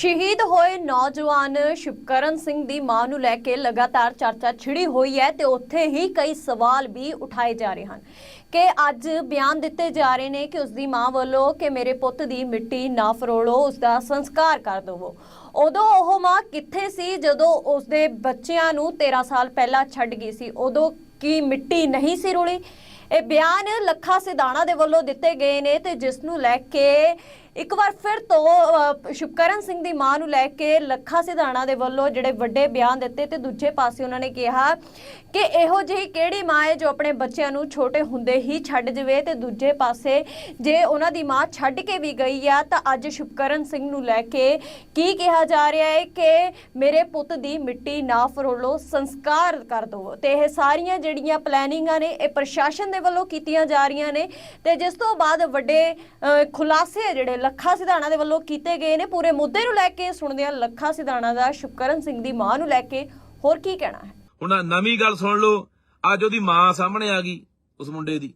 ਸ਼ਹੀਦ ਹੋਏ ਨੌਜਵਾਨ ਸ਼ਿਵਕਰਨ ਸਿੰਘ ਦੀ ਮਾਂ ਨੂੰ ਲੈ ਕੇ ਲਗਾਤਾਰ ਚਰਚਾ ਛਿੜੀ ਹੋਈ ਹੈ ਤੇ ਉੱਥੇ ਹੀ ਕਈ ਸਵਾਲ ਵੀ ਉਠਾਏ ਜਾ ਰਹੇ ਹਨ ਕਿ ਅੱਜ ਬਿਆਨ ਦਿੱਤੇ ਜਾ ਰਹੇ ਨੇ ਕਿ ਉਸ ਦੀ ਮਾਂ ਵੱਲੋਂ ਕਿ ਮੇਰੇ ਪੁੱਤ ਦੀ ਮਿੱਟੀ ਨਾ ਫਰੋਲੋ ਉਸ ਦਾ ਸੰਸਕਾਰ ਕਰ ਦੇਵੋ। ਉਦੋਂ ਉਹ ਮਾਂ ਕਿੱਥੇ ਸੀ? ਜਦੋਂ ਉਸ ਦੇ ਬੱਚਿਆਂ ਨੂੰ 13 ਸਾਲ ਪਹਿਲਾਂ ਛੱਡ ਗਈ ਸੀ, ਉਦੋਂ ਕੀ ਮਿੱਟੀ ਨਹੀਂ ਸੀ ਰੁਲੀ? ਇਹ ਬਿਆਨ ਲੱਖਾ ਸਿਧਾਣਾ ਦੇ ਵੱਲੋਂ ਦਿੱਤੇ ਗਏ ਨੇ ਤੇ ਜਿਸ ਨੂੰ ਲੈ ਕੇ ਇੱਕ ਵਾਰ ਫਿਰ ਤੋਂ ਸ਼ੁਭਕਰਨ ਸਿੰਘ ਦੀ ਮਾਂ ਨੂੰ ਲੈ ਕੇ ਲੱਖਾ ਸਿਧਾਣਾ ਦੇ ਵੱਲੋਂ ਜਿਹੜੇ ਵੱਡੇ ਬਿਆਨ ਦਿੱਤੇ ਤੇ ਦੂਜੇ ਪਾਸੇ ਉਹਨਾਂ ਨੇ ਕਿਹਾ ਕਿ ਇਹੋ ਜਿਹੀ ਕਿਹੜੀ ਮਾਂ ਹੈ ਜੋ ਆਪਣੇ ਬੱਚਿਆਂ ਨੂੰ ਛੋਟੇ ਹੁੰਦੇ ਹੀ ਛੱਡ ਜਵੇ ਤੇ ਦੂਜੇ ਪਾਸੇ ਜੇ ਉਹਨਾਂ ਦੀ ਮਾਂ ਛੱਡ ਕੇ ਵੀ ਗਈ ਆ ਤਾਂ ਅੱਜ ਸ਼ੁਭਕਰਨ ਸਿੰਘ ਨੂੰ ਲੈ ਕੇ ਕੀ ਕਿਹਾ ਜਾ ਰਿਹਾ ਹੈ ਕਿ ਮੇਰੇ ਪੁੱਤ ਦੀ ਮਿੱਟੀ ਨਾ ਫਰੋਲੋ, ਸੰਸਕਾਰ ਕਰ ਦਿਓ ਤੇ ਇਹ ਸਾਰੀਆਂ ਜਿਹੜੀਆਂ ਪਲੈਨਿੰਗਾਂ ਨੇ, ਇਹ ਪ੍ਰਸ਼ਾਸਨ ਦੇ ਵੱਲੋਂ ਕੀਤੀਆਂ ਜਾ ਰਹੀਆਂ ਨੇ। ਤੇ ਜਿਸ ਤੋਂ ਬਾਅਦ ਵੱਡੇ ਖੁਲਾਸੇ ਜਿਹੜੇ ਲੱਖਾ ਸਿਧਾਣਾ ਦੇ ਵੱਲੋਂ ਕੀਤੇ ਗਏ ਨੇ। ਪੂਰੇ ਮੁੱਦੇ ਨੂੰ ਲੈ ਕੇ ਸੁਣਦੇ ਹਾਂ ਲੱਖਾ ਸਿਧਾਣਾ ਦਾ ਸ਼ੁਭਕਰਨ ਸਿੰਘ ਦੀ ਮਾਂ ਨੂੰ ਲੈ ਕੇ ਹੋਰ ਕੀ ਕਹਿਣਾ ਹੈ? ਹੁਣ ਆਹ ਨਵੀਂ ਗੱਲ ਸੁਣ ਲਓ। ਅੱਜ ਉਹਦੀ ਮਾਂ ਸਾਹਮਣੇ ਆ ਗਈ ਉਸ ਮੁੰਡੇ ਦੀ।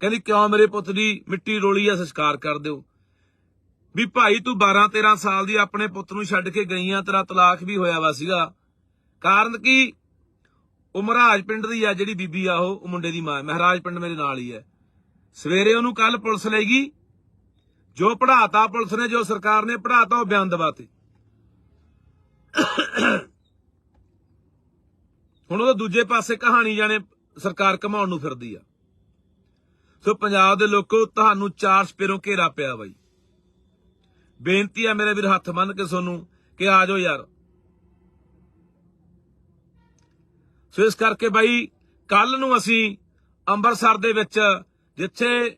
ਕਹਿੰਦੀ, ਕਿਉਂ ਮੇਰੇ ਪੁੱਤ ਦੀ ਮਿੱਟੀ ਰੋਲੀ ਆ, ਸੰਸਕਾਰ ਕਰ ਦਿਓ। ਵੀ ਭਾਈ, ਤੂੰ 12 13 ਸਾਲ ਦੀ ਆਪਣੇ ਪੁੱਤ ਨੂੰ ਛੱਡ ਕੇ ਗਈ ਆ, ਤੇਰਾ ਤਲਾਕ ਵੀ ਹੋਇਆ ਵਾ ਸੀਗਾ। ਕਾਰਨ ਕੀ? ਉਹ ਮਹਾਰਾਜ ਪਿੰਡ ਦੀ ਆ, ਜਿਹੜੀ ਬੀਬੀ ਆ ਉਹ ਉਹ ਮੁੰਡੇ ਦੀ ਮਾਂ ਮਹਾਰਾਜ ਪਿੰਡ ਮੇਰੇ ਨਾਲ ਹੀ ਹੈ। ਸਵੇਰੇ ਉਹਨੂੰ ਕੱਲ ਪੁਲਿਸ ਲੈ ਗਈ। ਜੋ ਪੜਾਤਾ ਪੁਲਿਸ ਨੇ, ਜੋ ਸਰਕਾਰ ਨੇ ਪੜਾਤਾ ਉਹ ਬਿਆਨ ਦਵਾਤੇ। ਹੁਣ ਉਹਦੇ ਦੂਜੇ ਪਾਸੇ ਕਹਾਣੀ ਜਾਣੇ ਸਰਕਾਰ ਕਮਾਉਣ ਨੂੰ ਫਿਰਦੀ ਆ। ਸੋ ਪੰਜਾਬ ਦੇ ਲੋਕੋ, ਤੁਹਾਨੂੰ ਚਾਰ ਸਪੇਰੋਂ ਘੇਰਾ ਪਿਆ ਬਾਈ। ਬੇਨਤੀ ਆ ਮੇਰੇ ਵੀਰ, ਹੱਥ ਬੰਨ ਕੇ ਤੁਹਾਨੂੰ ਕਿ ਆ ਜਾਓ ਯਾਰ। ਸੋ ਇਸ ਕਰਕੇ ਬਾਈ ਕੱਲ ਨੂੰ ਅਸੀਂ ਅੰਮ੍ਰਿਤਸਰ ਦੇ ਵਿੱਚ, ਜਿੱਥੇ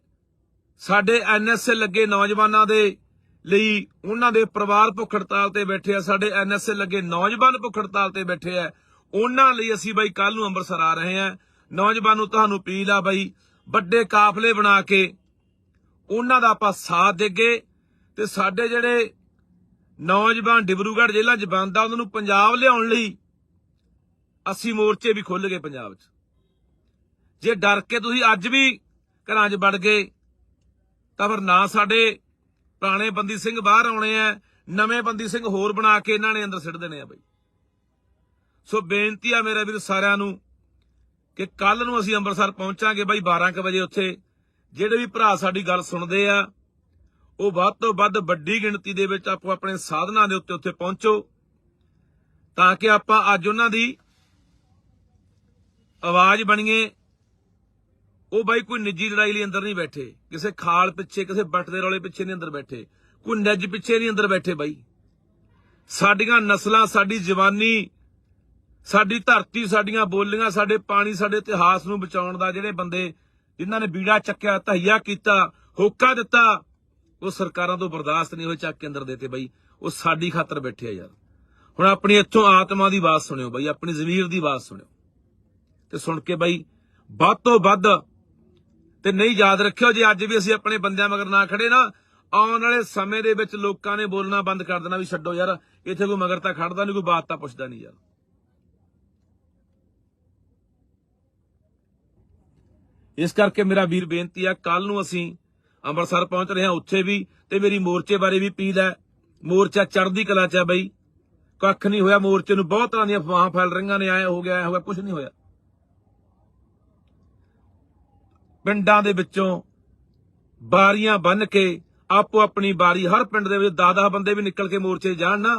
ਸਾਡੇ ਐਨਐਸਏ ਲੱਗੇ ਨੌਜਵਾਨਾਂ ਦੇ ਲਈ ਉਹਨਾਂ ਦੇ ਪਰਿਵਾਰ ਭੁੱਖ ਹੜਤਾਲ ਤੇ ਬੈਠੇ ਆ, ਸਾਡੇ ਐਨਐਸਏ ਲੱਗੇ ਨੌਜਵਾਨ ਭੁੱਖ ਹੜਤਾਲ ਤੇ ਬੈਠੇ ਆ। ਉਹਨਾਂ ਲਈ ਅਸੀਂ ਬਾਈ ਕੱਲ ਨੂੰ ਅੰਮ੍ਰਿਤਸਰ ਆ ਰਹੇ ਆ। ਨੌਜਵਾਨ ਨੂੰ ਤੁਹਾਨੂੰ ਅਪੀਲ ਆ ਬਾਈ ਵੱਡੇ ਕਾਫਲੇ ਬਣਾ ਕੇ ਉਹਨਾਂ ਦਾ ਆਪਾਂ ਸਾਥ ਦੇਗੇ ਤੇ ਸਾਡੇ ਜਿਹੜੇ ਨੌਜਵਾਨ ਡਿਬਰੂਗੜ੍ਹ ਜ਼ਿਲ੍ਹਾ 'ਚ ਬੰਦ ਉਹਨਾਂ ਨੂੰ ਪੰਜਾਬ ਲਿਆਉਣ ਲਈ ਅਸੀਂ ਮੋਰਚੇ ਵੀ ਖੁੱਲ ਗਏ ਪੰਜਾਬ 'ਚ। ਜੇ ਡਰ ਕੇ ਤੁਸੀਂ ਅੱਜ ਵੀ ਘਰਾਂ 'ਚ ਵੜ ਗਏ ਤਾਂ ਫਿਰ ਨਾ ਸਾਡੇ ਪੁਰਾਣੇ ਬੰਦੀ ਸਿੰਘ ਬਾਹਰ ਆਉਣੇ ਆ, ਨਵੇਂ ਬੰਦੀ ਸਿੰਘ ਹੋਰ ਬਣਾ ਕੇ ਇਹਨਾਂ ਨੇ ਅੰਦਰ ਸਿੱਟ ਦੇਣੇ ਆ ਬਈ। ਸੋ ਬੇਨਤੀ ਆ ਮੇਰੇ ਵੀਰ ਸਾਰਿਆਂ ਨੂੰ ਕਿ ਕੱਲ ਨੂੰ ਅਸੀਂ ਅੰਮ੍ਰਿਤਸਰ ਪਹੁੰਚਾਂਗੇ ਬਾਈ 12 ਕੁ ਵਜੇ ਉੱਥੇ। ਜਿਹੜੇ ਵੀ ਭਰਾ ਸਾਡੀ ਗੱਲ ਸੁਣਦੇ ਆ, ਉਹ ਵੱਧ ਤੋਂ ਵੱਧ ਵੱਡੀ ਗਿਣਤੀ ਦੇ ਵਿੱਚ ਆਪੋ ਆਪਣੇ ਸਾਧਨਾਂ ਦੇ ਉੱਤੇ ਉੱਥੇ ਪਹੁੰਚੋ, ਤਾਂ ਕਿ ਆਪਾਂ ਅੱਜ ਉਹਨਾਂ ਦੀ ਆਵਾਜ਼ ਬਣੀਏ ਉਹ ਬਾਈ ਕੋਈ ਨਿੱਜੀ ਲੜਾਈ ਲਈ ਅੰਦਰ ਨਹੀਂ ਬੈਠੇ। ਕਿਸੇ ਖਾਲ ਪਿੱਛੇ, ਕਿਸੇ ਬੱਟ ਦੇ ਰੌਲੇ ਪਿੱਛੇ ਨਹੀਂ ਅੰਦਰ ਬੈਠੇ। ਕੋਈ ਨੱਜ ਪਿੱਛੇ ਨਹੀਂ ਅੰਦਰ ਬੈਠੇ ਬਾਈ। ਸਾਡੀਆਂ ਨਸਲਾਂ, ਸਾਡੀ ਜਵਾਨੀ, ਸਾਡੀ ਧਰਤੀ, ਸਾਡੀਆਂ ਬੋਲੀਆਂ, ਸਾਡੇ ਪਾਣੀ, ਸਾਡੇ ਇਤਿਹਾਸ ਨੂੰ ਬਚਾਉਣ ਦਾ ਜਿਹੜੇ ਬੰਦੇ ਜਿਨ੍ਹਾਂ ਨੇ ਬੀੜਾ ਚੱਕਿਆ ਤਹਈਆ ਕੀਤਾ, ਹੋਕਾ ਦਿੱਤਾ, ਉਹ ਸਰਕਾਰਾਂ ਤੋਂ ਬਰਦਾਸ਼ਤ ਨਹੀਂ ਹੋਏ, ਚੱਕ ਕੇ ਅੰਦਰ ਦੇਤੇ ਬਾਈ। ਉਹ ਸਾਡੀ ਖਾਤਰ ਬੈਠੇ ਆ ਯਾਰ। ਹੁਣ ਆਪਣੀ ਇੱਥੋਂ ਆਤਮਾ ਦੀ ਆਵਾਜ਼ ਸੁਣਿਓ ਬਾਈ, ਆਪਣੀ ਜ਼ਮੀਰ ਦੀ ਆਵਾਜ਼ ਸੁਣਿਓ। ਤੇ ਸੁਣ ਕੇ ਬਾਈ, ਵੱਧ ਤੋਂ ਵੱਧ ਤੇ ਨਹੀਂ ਯਾਦ ਰੱਖਿਓ ਜੇ ਅੱਜ ਵੀ ਅਸੀਂ ਆਪਣੇ ਬੰਦਿਆਂ ਮਗਰ ਨਾ ਖੜੇ ਨਾ, ਆਉਣ ਵਾਲੇ ਸਮੇਂ ਦੇ ਵਿੱਚ ਲੋਕਾਂ ਨੇ ਬੋਲਣਾ ਬੰਦ ਕਰ ਦੇਣਾ ਵੀ ਛੱਡੋ ਯਾਰ, ਇੱਥੇ ਕੋਈ ਮਗਰ ਤਾਂ ਖੜਦਾ ਨਹੀਂ ਕੋਈ ਬਾਤ ਤਾਂ ਪੁੱਛਦਾ ਨਹੀਂ ਯਾਰ। ਇਸ ਕਰਕੇ ਮੇਰਾ ਵੀਰ ਬੇਨਤੀ ਆ ਕੱਲ ਨੂੰ ਅਸੀਂ ਅੰਮ੍ਰਿਤਸਰ ਪਹੁੰਚ ਰਹੇ ਹਾਂ, ਉੱਥੇ ਵੀ ਤੇ ਮੇਰੀ ਮੋਰਚੇ ਬਾਰੇ ਵੀ ਅਪੀਲ ਹੈ। ਮੋਰਚਾ ਚੜ੍ਹਦੀ ਕਲਾ ਚ ਆ ਬਈ। ਕੱਖ ਨਹੀਂ ਹੋਇਆ, ਮੋਰਚੇ ਨੂੰ ਬਹੁਤ ਤਰ੍ਹਾਂ ਦੀਆਂ ਅਫਵਾਹਾਂ ਫੈਲ ਰਹੀਆਂ ਨੇ ਆਏ ਹੋ ਗਿਆ, ਐ ਹੋ ਗਿਆ ਕੁਝ ਨਹੀਂ ਹੋਇਆ। ਪਿੰਡਾਂ ਦੇ ਵਿੱਚੋਂ ਬਾਰੀਆਂ ਬੰਨ ਕੇ ਆਪੋ ਆਪਣੀ ਬਾਰੀ, ਹਰ ਪਿੰਡ ਦੇ ਵਿੱਚ 10-10 ਬੰਦੇ ਵੀ ਨਿਕਲ ਕੇ ਮੋਰਚੇ ਜਾਣ ਨਾ,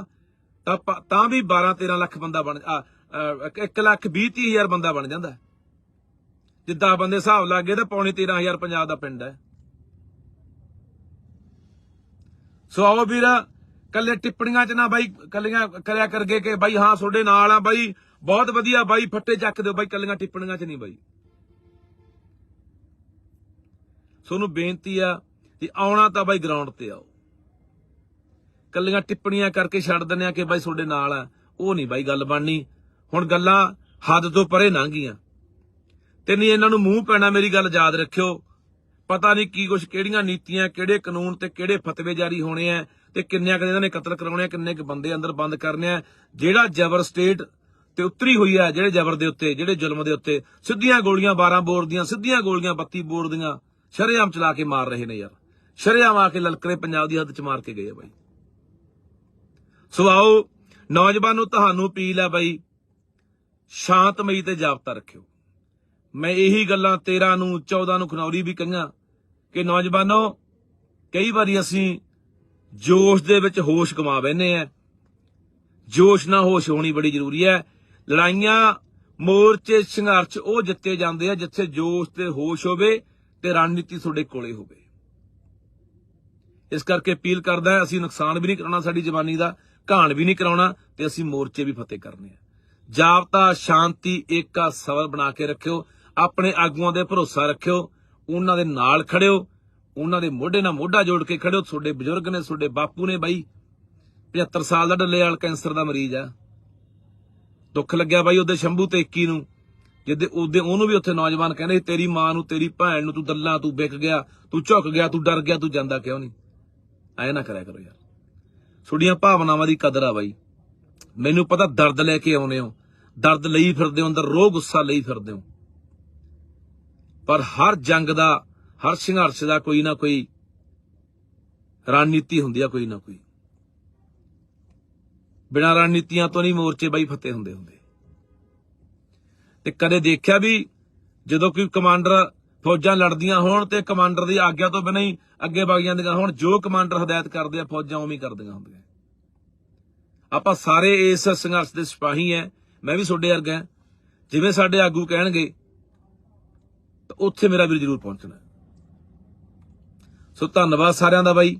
ਤਾਂ ਤਾਂ ਵੀ 12-13 ਲੱਖ ਬੰਦਾ ਬਣ 1 ਲੱਖ 20 ਹਜ਼ਾਰ ਬੰਦਾ ਬਣ ਜਾਂਦਾ। ਜੇ 10 ਬੰਦੇ ਹਿਸਾਬ ਲੱਗੇ ਤਾਂ ਪੌਣੇ 13000 ਪੰਜਾਬ ਦਾ ਪਿੰਡ ਹੈ। ਸੋ ਆਓ ਵੀਰ ਕੱਲੇ ਟਿੱਪਣੀਆਂ 'ਚ ਨਾ ਬਾਈ ਕੱਲੀਆਂ ਕਰਿਆ ਕਰਗੇ ਕਿ ਬਾਈ ਹਾਂ ਤੁਹਾਡੇ ਨਾਲ ਆ ਬਾਈ, ਬਹੁਤ ਵਧੀਆ ਬਾਈ, ਫੱਟੇ ਚੱਕ ਦਿਓ ਬਾਈ ਕੱਲੀਆਂ ਟਿੱਪਣੀਆਂ 'ਚ ਨਹੀਂ ਬਾਈ। ਤੁਹਾਨੂੰ ਬੇਨਤੀ ਆ ਕਿ ਆਉਣਾ ਤਾਂ ਬਾਈ ਗਰਾਊਂਡ ਤੇ ਆਓ। ਕੱਲੀਆਂ ਟਿੱਪਣੀਆਂ ਕਰਕੇ ਛੱਡ ਦਿੰਦੇ ਆ ਕਿ ਬਾਈ ਤੁਹਾਡੇ ਨਾਲ ਆ। ਉਹ ਨਹੀਂ ਬਾਈ ਗੱਲ ਬਣਨੀ। ਹੁਣ ਗੱਲਾਂ ਹੱਦ ਤੋਂ ਪਰੇ ਲੰਘ ਗਈਆਂ ਤੇ ਨਹੀਂ ਇਹਨਾਂ ਨੂੰ ਮੂੰਹ ਪੈਣਾ ਮੇਰੀ ਗੱਲ ਯਾਦ ਰੱਖਿਓ। ਪਤਾ ਨਹੀਂ ਕੀ ਕੁਛ, ਕਿਹੜੀਆਂ ਨੀਤੀਆਂ, ਕਿਹੜੇ ਕਾਨੂੰਨ ਤੇ ਕਿਹੜੇ ਫਤਵੇ ਜਾਰੀ ਹੋਣੇ ਆ ਤੇ ਕਿੰਨਿਆਂ ਕੁ ਇਹਨਾਂ ਨੇ ਕਤਲ ਕਰਾਉਣੇ ਆ, ਕਿੰਨੇ ਕੁ ਬੰਦੇ ਅੰਦਰ ਬੰਦ ਕਰਨੇ ਆ। ਜਿਹੜਾ ਜ਼ਬਰ ਸਟੇਟ ਤੇ ਉਤਰੀ ਹੋਈ ਆ, ਜਿਹੜੇ ਜ਼ਬਰ ਦੇ ਉੱਤੇ, ਜਿਹੜੇ ਜ਼ੁਲਮ ਦੇ ਉੱਤੇ, ਸਿੱਧੀਆਂ ਗੋਲੀਆਂ 12 ਬੋਰ ਦੀਆਂ, ਸਿੱਧੀਆਂ ਗੋਲੀਆਂ 32 ਬੋਰ ਦੀਆਂ। ਸ਼ਰੇਆਮ ਚਲਾ ਕੇ ਮਾਰ ਰਹੇ ਨੇ ਯਾਰ। ਸ਼ਰੇਆਮ ਆ ਕੇ ਲਲਕਰੇ ਪੰਜਾਬ ਦੀ ਹੱਦ ਚ ਮਾਰ ਕੇ ਗਏ ਆ ਬਾਈ। ਸੋ ਆਓ, ਨੌਜਵਾਨੋ, ਤੁਹਾਨੂੰ ਅਪੀਲ ਹੈ ਬਾਈ, ਸ਼ਾਂਤਮਈ ਤੇ ਜਾਬਤਾ ਰੱਖਿਓ। ਮੈਂ ਇਹੀ ਗੱਲਾਂ 13 ਨੂੰ 14 ਨੂੰ ਖਨੌਰੀ ਵੀ ਕਹੀਆਂ ਕਿ ਨੌਜਵਾਨੋ, ਕਈ ਵਾਰੀ ਅਸੀਂ ਜੋਸ਼ ਦੇ ਵਿੱਚ ਹੋਸ਼ ਕਮਾ ਬੈਨੇ ਆ। ਜੋਸ਼ ਨਾਲ ਹੋਸ਼ ਹੋਣੀ ਬੜੀ ਜ਼ਰੂਰੀ ਹੈ। ਲੜਾਈਆਂ, ਮੋਰਚੇ, ਸੰਘਰਸ਼, ਉਹ ਜਿੱਤੇ ਜਾਂਦੇ ਆ ਜਿੱਥੇ ਜੋਸ਼ ਤੇ ਹੋਸ਼ ਹੋਵੇ ਤੇ ਰਣਨੀਤੀ ਤੁਹਾਡੇ ਕੋਲੇ ਹੋਵੇ। ਇਸ ਕਰਕੇ ਅਪੀਲ ਕਰਦਾ ਹੈ, ਅਸੀਂ ਨੁਕਸਾਨ ਵੀ ਨਹੀਂ ਕਰਾਉਣਾ ਸਾਡੀ ਜਵਾਨੀ ਦਾ ਘਾਣ ਵੀ ਨਹੀਂ ਕਰਾਉਣਾ ਤੇ ਅਸੀਂ ਮੋਰਚੇ ਵੀ ਫਤਿਹ ਕਰਨੇ ਆ। ਜਾਬਤਾ ਸ਼ਾਂਤੀ ਏਕਾ ਸਬਰ ਬਣਾ ਕੇ ਰੱਖਿਓ ਆਪਣੇ ਆਗੂਆਂ ਦੇ ਭਰੋਸਾ ਰੱਖਿਓ ਉਹਨਾਂ ਦੇ ਨਾਲ ਖੜਿਓ ਉਹਨਾਂ ਦੇ ਮੋਢੇ ਨਾਲ ਮੋਢਾ ਜੋੜ ਕੇ ਖੜਿਓ ਤੁਹਾਡੇ ਬਜ਼ੁਰਗ ਨੇ ਤੁਹਾਡੇ ਬਾਪੂ ਨੇ ਬਾਈ 75 ਸਾਲ ਦਾ ਡੱਲੇ ਵਾਲ ਕੈਂਸਰ ਦਾ ਮਰੀਜ਼ ਆ। ਦੁੱਖ ਲੱਗਿਆ ਬਾਈ ਉਹਦੇ ਸ਼ੰਭੂ ਤੇ 21 ਨੂੰ। ਜਿੱਦੇ ਉਹਦੇ ਉਹਨੂੰ ਵੀ ਉੱਥੇ ਨੌਜਵਾਨ ਕਹਿੰਦੇ ਸੀ, ਤੇਰੀ ਮਾਂ ਨੂੰ ਤੇਰੀ ਭੈਣ ਨੂੰ ਤੂੰ ਦੱਲਾ ਤੂੰ ਵਿਕ ਗਿਆ ਤੂੰ ਝੁਕ ਗਿਆ ਤੂੰ ਡਰ ਗਿਆ ਤੂੰ ਜਾਂਦਾ ਕਿਉਂ ਨਹੀਂ? ਐ ਨਾ ਕਰਿਆ ਕਰੋ ਯਾਰ। ਤੁਹਾਡੀਆਂ ਭਾਵਨਾਵਾਂ ਦੀ ਕਦਰ ਆ ਬਾਈ। ਮੈਨੂੰ ਪਤਾ ਦਰਦ ਲੈ ਕੇ ਆਉਨੇ ਹੋ। ਦਰਦ ਲਈ ਫਿਰਦੇ ਹੋ ਅੰਦਰ ਰੋਹ ਗੁੱਸਾ ਲਈ ਫਿਰਦੇ ਹੋ। ਪਰ ਹਰ ਜੰਗ ਦਾ ਹਰ ਸੰਘਰਸ਼ ਦਾ ਕੋਈ ਨਾ ਕੋਈ ਰਣਨੀਤੀ ਹੁੰਦੀ ਆ ਕੋਈ ਨਾ ਕੋਈ। ਬਿਨਾਂ ਰਣਨੀਤੀਆਂ ਤੋਂ ਨਹੀਂ ਮੋਰਚੇ ਬਾਈ ਫਤਿਹ ਹੁੰਦੇ ਹੁੰਦੇ। ਤੇ ਕਦੇ ਦੇਖਿਆ ਵੀ ਜਦੋਂ ਕੋਈ ਕਮਾਂਡਰ ਫੌਜਾਂ ਲੜਦੀਆਂ ਹੋਣ ਤੇ ਕਮਾਂਡਰ ਦੀ ਆਗਿਆ ਤੋਂ ਬਿਨਾਂ ਹੀ ਅੱਗੇ ਵਗ ਜਾਂਦੀਆਂ ਹੋਣ, ਜੋ ਕਮਾਂਡਰ ਹਦਾਇਤ ਕਰਦੇ ਆ, ਫੌਜਾਂ ਉਵੇਂ ਹੀ ਕਰਦੀਆਂ ਹੁੰਦੀਆਂ। ਆਪਾਂ ਸਾਰੇ ਇਸ ਸੰਘਰਸ਼ ਦੇ ਸਿਪਾਹੀ ਐ, ਮੈਂ ਵੀ ਤੁਹਾਡੇ ਵਰਗਾ ਹਾਂ। ਜਿਵੇਂ ਸਾਡੇ ਆਗੂ ਕਹਿਣਗੇ, ਤਾਂ ਉੱਥੇ ਮੇਰਾ ਵੀਰ ਜ਼ਰੂਰ ਪਹੁੰਚਣਾ। ਸੋ ਧੰਨਵਾਦ ਸਾਰਿਆਂ ਦਾ ਬਾਈ।